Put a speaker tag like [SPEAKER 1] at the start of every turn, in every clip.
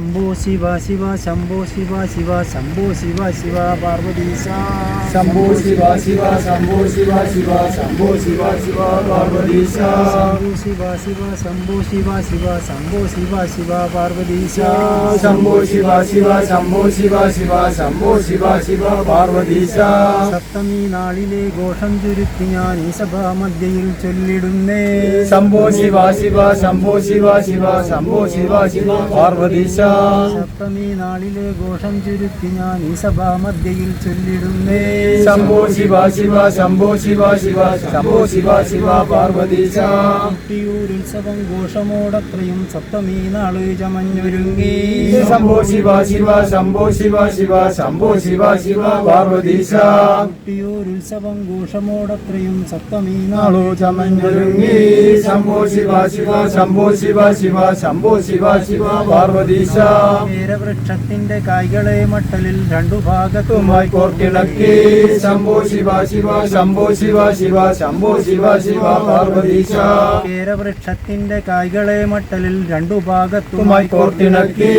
[SPEAKER 1] ശിവ ശിവ ശംഭോ ശിവ ശിവ ശംഭോ ശിവ ശിവ പാർവതീശ
[SPEAKER 2] ശംഭോ ശിവ ശിവ ശംഭോ ശിവ ശിവ ശംഭോ ശിവ ശിവ പാർവതീശ
[SPEAKER 1] ശംഭോ ശിവ ശിവ ശംഭോ ശിവ ശിവ ശംഭോ ശിവ ശിവ പാർവതീശ
[SPEAKER 2] ശംഭോ ശിവ ശിവ ശംഭോ ശിവ ശിവ ശംഭോ ശിവ ശിവ പാർവതീശ
[SPEAKER 1] സപ്തമി നാളിലെ ഘോഷം ചുരുത്തി ഞാൻ ഈ സഭാമധ്യയിൽ ചൊല്ലിടുന്നേ
[SPEAKER 2] ശംഭോ ശിവ ശിവ ശംഭോ ശിവ ശിവ ശംഭോ ശിവ ശിവ പാർവതീശ
[SPEAKER 1] സപ്തമി നാളിലെ ഘോഷം ചുരുക്കി ഞാൻ ഈ സഭാമധ്യയിൽ ചൊല്ലിടുന്നേ.
[SPEAKER 2] ശംഭോ ശിവ ശിവ ശംഭോ ശിവ ശിവ ശംഭോ ശിവ ശിവ പാർവതീശ.
[SPEAKER 1] കുട്ടിയൂരുത്സവം ഘോഷമോടത്രയും സപ്തമി നാൾ ചമഞ്ഞൊരുങ്ങി.
[SPEAKER 2] ശംഭോ ശിവ ശിവ ശംഭോ ശിവ ശിവ ശംഭോ ശിവ ശിവ പാർവതീശ.
[SPEAKER 1] കുട്ടിയൂരുത്സവം ഘോഷമോടത്രയും സപ്തമി നാളോ
[SPEAKER 2] ചമഞ്ഞൊരുങ്ങി. ശംഭോ ശിവ ശിവ ശംഭോ ശിവ ശിവ ശംഭോ ശിവ ശിവ പാർവതീശ.
[SPEAKER 1] വീരവൃക്ഷത്തിന്റെ കൈകളെ മട്ടലിൽ രണ്ടു ഭാഗത്തുമായി
[SPEAKER 2] കോർത്തിളക്കി ശംഭോ ശിവ ശിവ ശംഭോ ശിവ ശിവ ശംഭോ ശിവ ശിവ പാർവതീശ.
[SPEAKER 1] വീരവൃക്ഷത്തിന്റെ കൈകളെ മട്ടലിൽ രണ്ടു ഭാഗത്തുമായി
[SPEAKER 2] തുമായി കോർത്തിണക്കി.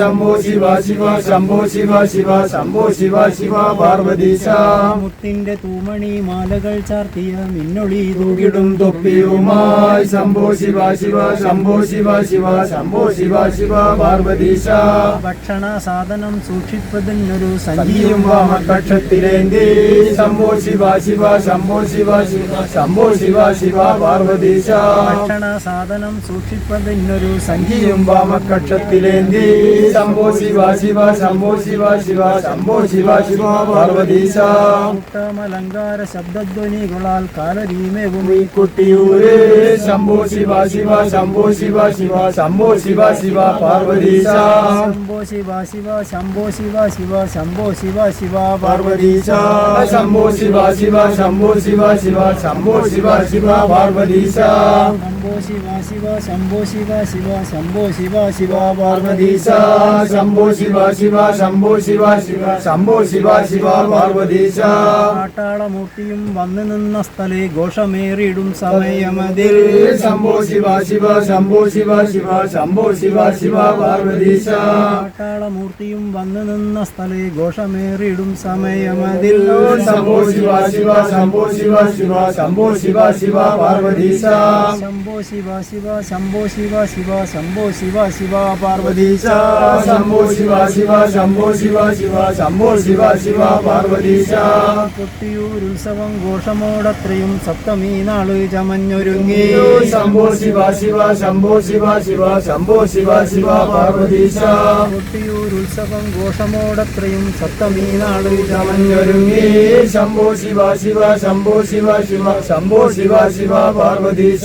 [SPEAKER 2] ശംഭോ ശിവ ശിവ ശംഭോ ശിവ ശിവ ശംഭോ ശിവ ശിവ പാർവതീശ.
[SPEAKER 1] മുത്തിന്റെ തൂമണി മാലകൾ ചാർത്തിയ മിന്നൊളി തൂകിടും
[SPEAKER 2] തൊപ്പിയുമായി. ശംഭോ ശിവ ശിവ ശംഭോ ശിവ ശിവ ശംഭോ ശിവ ശിവ പാർവതീശ.
[SPEAKER 1] ഭക്ഷണ സാധനം സൂക്ഷിപ്പതിനൊരു സഞ്ചിയും
[SPEAKER 2] വാമകക്ഷത്തിലേന്തി ശംഭോ ശിവ ശിവ ശംഭോ ശിവ ശിവ ശംഭോ ശിവ ശിവ പാർവതീശ.
[SPEAKER 1] ഭക്ഷണ സാധനം സൂക്ഷിപ്പതിനൊരു സഞ്ചിയും
[SPEAKER 2] വാമകക്ഷത്തിലേന്തി ശംഭോ ശിവ ശിവ ശംഭോ ശിവ ശിവ ശംഭോ ശിവ ശിവ പാർവതീശ.
[SPEAKER 1] ഉത്തമലങ്കാര ശബ്ദധ്വനികളാൽ കാലരീമേവും
[SPEAKER 2] ഈ കുട്ടിയൂര്. ശംഭോ ശിവ ശിവ ശംഭോ ശിവ ശിവ ശംഭോ ശിവ ശിവ പാർവതീശ.
[SPEAKER 1] ശംഭോ ശിവ ശിവ ശംഭോ ശിവ ശിവ ശംഭോ ശിവ ശിവ
[SPEAKER 2] പാർവതീശ ശംഭോ ശിവ ശിവ ശംഭോ ശിവ ശിവ ശംഭോ ശിവ ശിവ പാർവതീശ
[SPEAKER 1] ശംഭോ ശിവ ശിവ ശംഭോ ശിവ ശിവ ശംഭോ ശിവ ശിവ
[SPEAKER 2] പാർവതീശ ശംഭോ ശിവ ശിവ ശംഭോ ശിവ ശിവ ശംഭോ ശിവ ശിവ പാർവതീശ
[SPEAKER 1] കാട്ടാളമൂർത്തിയും വന്നു നിന്ന സ്ഥലേ ഘോഷമേറിയിടും സമയമതിൽ
[SPEAKER 2] ശംഭോ ശിവ ശിവ ശംഭോ ശിവ ശിവ ശംഭോ ശിവ ശിവ
[SPEAKER 1] കാട്ടാളമൂർത്തിയും വന്നു നിന്ന സ്ഥലേ ഘോഷമേറിയിടും സമയമതിൽ
[SPEAKER 2] ശംഭോ ശിവ ശിവ ശംഭോ ശിവ ശിവ ശംഭോ ശിവ ശിവ പാർവതീശ
[SPEAKER 1] ശംഭോ ശിവ ശിവ ശംഭോ ശിവ ശിവ ശംഭോ ശിവ ശിവ പാർവതീശ
[SPEAKER 2] ശംഭോ ശിവ ശിവ ശംഭോ ശിവ ശിവ ശംഭോ ശിവ ശിവ പാർവതീശ
[SPEAKER 1] കൊട്ടിയൂരുത്സവം ഘോഷമോടത്രയും സപ്തമി നാൾ ചമഞ്ഞൊരുങ്ങി
[SPEAKER 2] ശംഭോ ശിവ ശിവ ശംഭോ ശിവ ശിവ ശംഭോ ശിവ ശിവ പാർവതീശ
[SPEAKER 1] കൊട്ടിയൂരുത്സവം ഘോഷമോടത്രയും സപ്തമീ നാട്
[SPEAKER 2] ചമഞ്ഞൊരുങ്ങി ശംഭോ ശിവ ശിവ ശംഭോ ശിവ ശിവ ശംഭോ ശിവ ശിവ പാർവതീശ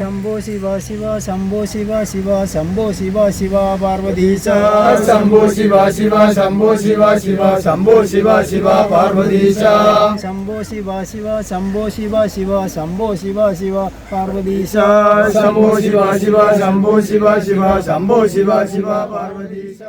[SPEAKER 1] ശംഭോ ശിവ ശിവ ശംഭോ ശിവ ശിവ ശംഭോ ശിവ ശിവ പാർവതീശ
[SPEAKER 2] ശംഭോ ശിവ ശിവ ശംഭോ ശിവ ശിവ ശംഭോ ശിവ ശിവ പാർവതീശ
[SPEAKER 1] ശംഭോ ശിവ ശിവ ശംഭോ ശിവ ശിവ ശംഭോ ശിവ ശിവ പാർവതീശ
[SPEAKER 2] ശംഭോ ശിവ ശിവ ശംഭോ ശിവ ശിവ ശംഭോ ശിവ ശിവ പാർവതീശ